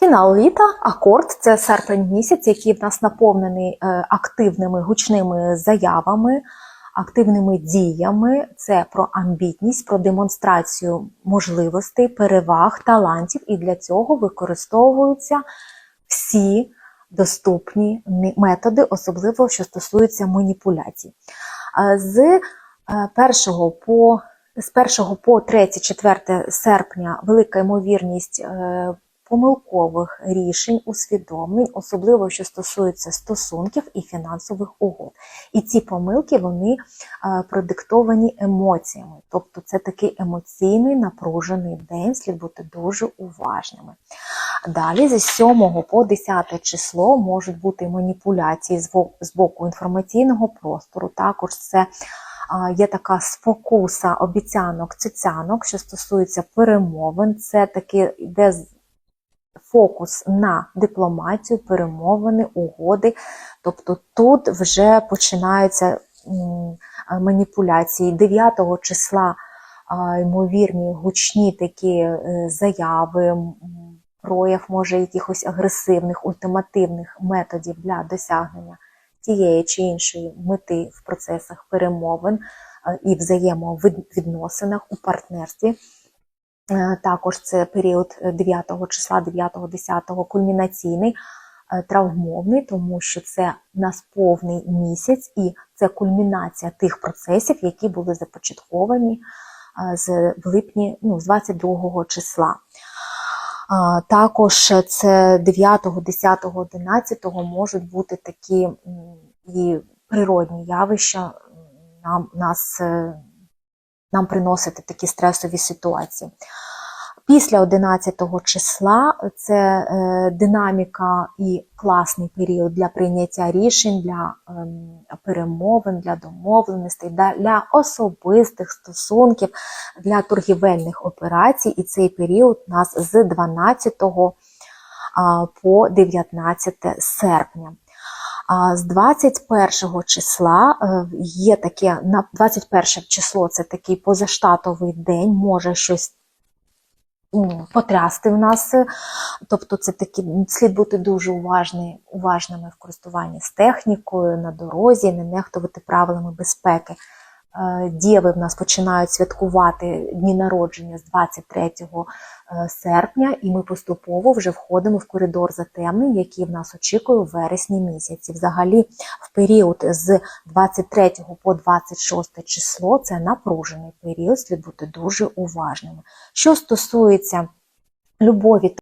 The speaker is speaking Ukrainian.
Фінал літа, акорд це серпень місяць, який в нас наповнений е, активними гучними заявами, активними діями. Це про амбітність, про демонстрацію можливостей, переваг, талантів, і для цього використовуються всі доступні методи, особливо що стосується маніпуляцій. Е, З е, 1 по з 1 по 3-4 серпня велика ймовірність е, помилкових рішень, усвідомлень, особливо що стосується стосунків і фінансових угод. І ці помилки вони е, продиктовані емоціями. Тобто це такий емоційний напружений день, слід бути дуже уважними. Далі з 7 по 10 число можуть бути маніпуляції з боку інформаційного простору. Також це а, є така спокуса обіцянок, цицянок, що стосується перемовин. Це таки йде фокус на дипломатію, перемовини, угоди. Тобто тут вже починаються маніпуляції. 9 числа ймовірні гучні такі е, заяви, прояв може якихось агресивних, ультимативних методів для досягнення тієї чи іншої мети в процесах перемовин е, і взаємовідносинах у партнерстві. Е, Також це період е, 9 числа, 9-10 кульмінаційний, е, травмовний, тому що це у нас повний місяць, і це кульмінація тих процесів, які були започатковані е, з липні, ну, з 22 числа. Також це 9, 10, 11 можуть бути такі і природні явища нам, нас, е, нам приносити такі стресові ситуації. Після 11 числа це е, динаміка і класний період для прийняття рішень, для ем, перемовин, для домовленостей, для, особистих стосунків, для торгівельних операцій. І цей період у нас з 12 а, по 19 серпня. А з 21 числа е, є таке, на 21 число це такий позаштатовий день, може щось потрясти в нас. Тобто це такі слід бути дуже уважний, уважними в користуванні з технікою на дорозі, не нехтувати правилами безпеки. Е, Діви в нас починають святкувати дні народження з 23 е, серпня, і ми поступово вже входимо в коридор затемнень, який в нас очікує у вересні місяці. Взагалі, в період з 23 по 26 число це напружений період, слід бути дуже уважними. Що стосується любові